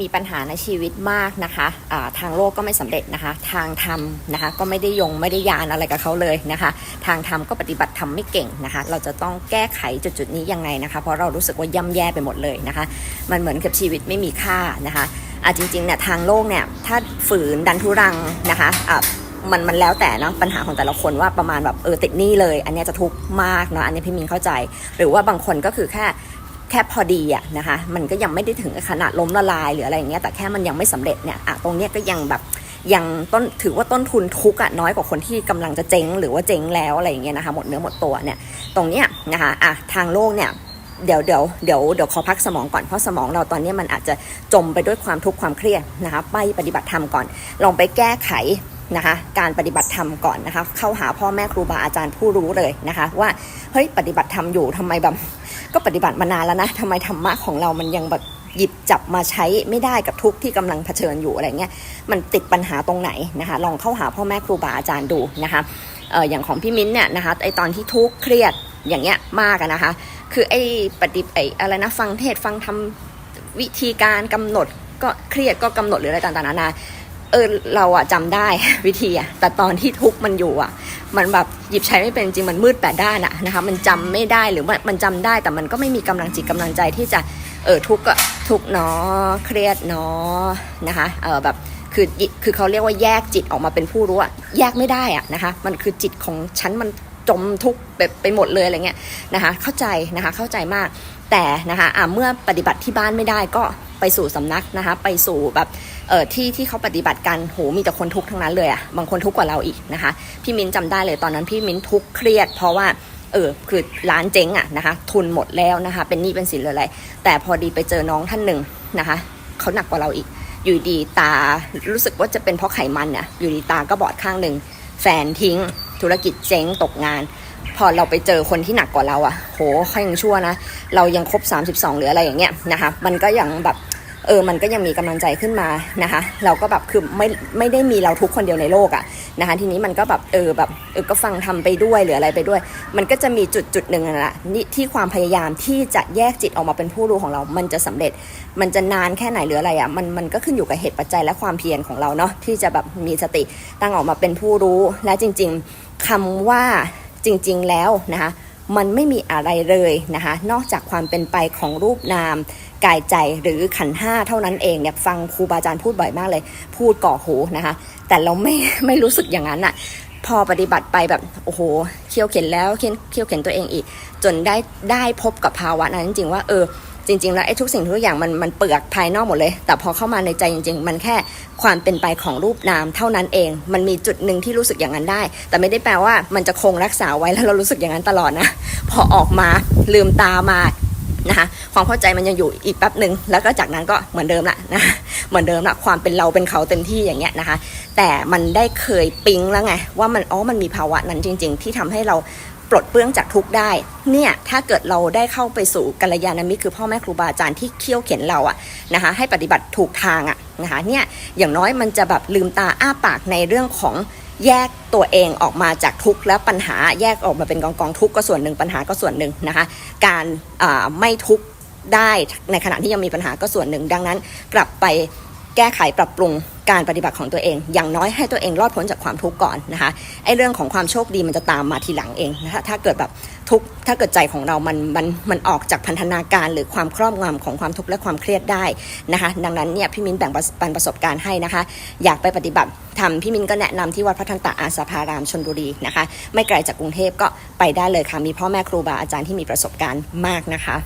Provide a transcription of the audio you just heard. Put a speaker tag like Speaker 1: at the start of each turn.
Speaker 1: มีปัญหาในชีวิตมากนะคะอ่าทางโลกก็ไม่สำเร็จนะคะ ทางธรรมนะคะก็ไม่ได้ยงไม่ได้ยานอะไรกับเขาเลยนะคะ ทางธรรมก็ปฏิบัติธรรมไม่เก่งนะคะ เราจะต้องแก้ไขจุดๆนี้ยังไงนะคะ เพราะเรารู้สึกว่าย่ำแย่ไปหมดเลยนะคะ มันเหมือนกับชีวิตไม่มีค่านะคะอะจริงๆเนี่ยทางโลกเนี่ยถ้าฝืนดันทุรังนะคะอะมันมันแล้วแต่เนาะปัญหาของแต่ละคนว่าประมาณแบบเออติดหนี้เลย อันนี้จะทุกข์มากเนาะอันนี้พี่มินเข้าใจ หรือว่าบางคนก็คือแค่ ค่พอดีอะนะคะ มันก็ยังไม่ได้ถึงขนาดล้มละลายหรืออะไรอย่างเงี้ยแต่แค่มันยังไม่สำเร็จเนี่ยอะตรงเนี้ยก็ยังแบบยังต้นถือว่าต้นทุนทุกอะน้อยกว่าคนที่กำลังจะเจ๊ง หรือว่าเจ๊งแล้วอะไรอย่างเงี้ยนะคะหมดเนื้อหมดตัวเนี่ยตรงเนี้ยนะคะอะทางโลกเนี่ยเดี๋ยวเดี๋ยวเดี๋ยวเดี๋ยวขอพักสมองก่อนเพราะสมองเราตอนนี้มันอาจจะจมไปด้วยความทุกข์ความเครียดนะคะไปปฏิบัติธรรมก่อน ลองไปแก้ไขนะคะการปฏิบัติธรรมก่อนนะคะเข้าหาพ่อแม่ครูบาอาจารย์ผู้รู้เลยนะคะว่าเฮ้ยปฏิบัติธรรมอยู่ทำไมแบบ ก็ปฏิบัติมานานแล้วนะทำไมธรรมะของเรามันยังแบบหยิบจับมาใช้ไม่ได้กับทุกที่กำลังเผชิญอยู่อะไรเงี้ยมันติดปัญหาตรงไหนนะคะลองเข้าหาพ่อแม่ครูบาอาจารย์ดูนะคะเอออย่างของพี่มิ้นท์เนี่ยนะคะไอตอนที่ทุกข์เครียดอย่างเงี้ยมากนะคะ คือไอ้ปฏิไออะไรนะฟังเทศฟังทำวิธีการกำหนดก็เครียดก็กำหนดหรืออะไรต่างๆนานา เออเราอะจำได้วิธีอะแต่ตอนที่ทุกมันอยู่อะมันแบบหยิบใช้ไม่เป็นจริงมันมืดแปดด้านอะนะคะมันจำไม่ได้หรือว่ามันจำได้แต่มันก็ไม่มีกำลังจิตกำลังใจที่จะเออทุกข์ก็ทุกเนาะเครียดเนาะนะคะเออแบบคือคือเขาเรียกว่าแยกจิตออกมาเป็นผู้รู้อะแยกไม่ได้อะนะคะมันคือจิตของฉันมันจมทุกแบบไปหมดเลยอะไรเงี้ยนะคะเข้าใจนะคะเข้าใจมากแต่นะคะอะเมื่อปฏิบัติที่บ้านไม่ได้ก็ไปสู่สำนักนะคะไปสู่แบบ เออที่ที่เขาปฏิบัติกันโหมีแต่คนทุกข์ทั้งนั้นเลยอะบางคนทุกข์กว่าเราอีกนะคะ พี่มิ้นจำได้เลยตอนนั้นพี่มิ้นทุกข์เครียด เพราะว่าเออคือร้านเจ๊งอะ่ะนะคะ ทุนหมดแล้วนะคะ เป็นหนี้เป็นสินเลยอะไร แต่พอดีไปเจอน้องท่านหนึ่งนะคะเขาหนักกว่าเราอีก อยู่ดีตารู้สึกว่าจะเป็นเพราะไขมันเนี่ยอยู่ดีตาก็บอดข้างหนึ่งแฟนทิ้ง ธุรกิจเจ๊งตกงาน พอเราไปเจอคนที่หนักกว่าเราอะโหเขายังชั่วนะ เรายังครบ 32 หรืออะไรอย่างเงี้ยนะคะ มันก็ยังแบบ เออมันก็ยังมีกำลังใจขึ้นมานะคะ เราก็แบบคือไม่ไม่ได้มีเราทุกคนเดียวในโลกอะนะคะ ทีนี้มันก็แบบเออแบบเออก็ฟังทำไปด้วยหรืออะไรไปด้วย มันก็จะมีจุดจุดหนึ่งอะนะนี่ที่ความพยายามที่จะแยกจิตออกมาเป็นผู้รู้ของเรา มันจะสำเร็จ มันจะนานแค่ไหนหรืออะไรอะมันมันก็ขึ้นอยู่กับเหตุปัจจัยและความเพียรของเราเนาะที่จะแบบมีสติตั้งออกมาเป็นผู้รู้และจริง ๆคำว่าจริง ๆ แล้วนะคะ มันไม่มีอะไรเลยนะคะนอกจากความเป็นไปของรูปนาม กายใจหรือขันห้าเท่านั้นเองเนี่ยฟังครูบาอาจารย์พูดบ่อยมากเลย พูดก่อหูนะคะ แต่เราไม่ไม่รู้สึกอย่างนั้นอะพอปฏิบัติไปแบบโอ้โหเคี่ยวเข็นแล้วเคี่ยวเคี่ยวเข็นตัวเองอีก จนได้ได้พบกับภาวะนั้นจริงๆว่าเออ จริง ๆ แล้วไอ้ทุกสิ่งทุกอย่างมันมันเปลือกภายนอกหมดเลย แต่พอเข้ามาในใจจริง ๆ มันแค่ความเป็นไปของรูปนามเท่านั้นเอง มันมีจุดหนึ่งที่รู้สึกอย่างนั้นได้ แต่ไม่ได้แปลว่ามันจะคงรักษาไว้แล้วเรารู้สึกอย่างนั้นตลอดนะ พอออกมาลืมตามานะคะความเข้าใจมันยังอยู่อีกแป๊บหนึ่งแล้วก็จากนั้นก็เหมือนเดิมละนะเหมือนเดิมละความเป็นเราเป็นเขาเต็มที่อย่างเงี้ยนะคะ แต่มันได้เคยปิ๊งแล้วไงว่ามันอ๋อมันมีภาวะนั้นจริง ๆ ที่ทำให้เรา ปลดเปลื้องจากทุกได้ เนี่ยถ้าเกิดเราได้เข้าไปสู่กัลยาณมิตรคือพ่อแม่ครูบาอาจารย์ที่เคี่ยวเข็นเราอะนะคะให้ปฏิบัติถูกทางอะนะคะเนี่ยอย่างน้อยมันจะแบบลืมตาอ้าปากในเรื่องของแยกตัวเองออกมาจากทุกข์และปัญหาแยกออกมาเป็นกองกองทุกข์ก็ส่วนหนึ่งปัญหาก็ส่วนหนึ่งนะคะการไม่ทุกข์ได้ในขณะที่ยังมีปัญหาก็ส่วนหนึ่ง ดังนั้น กลับไปแก้ไขปรับปรุง การปฏิบัติของตัวเอง อย่างน้อยให้ตัวเองรอดพ้นจากความทุกข์ก่อนนะคะไอ้เรื่องของความโชคดีมันจะตามมาทีหลังเองนะคะถ้าเกิดแบบทุกข์ถ้าเกิดใจของเรามันมันมันออกจากพันธนาการหรือความครอบงำของความทุกข์และความเครียดได้นะคะ ดังนั้นเนี่ยพี่มิ้นแบ่งปันประสบการณ์ให้นะคะ อยากไปปฏิบัติทำพี่มิ้นก็แนะนำที่วัดพระทันตะอาสาพารามชนบุรีนะคะ ไม่ไกลจากกรุงเทพก็ไปได้เลยค่ะมีพ่อแม่ครูบาอาจารย์ที่มีประสบการณ์มากนะคะ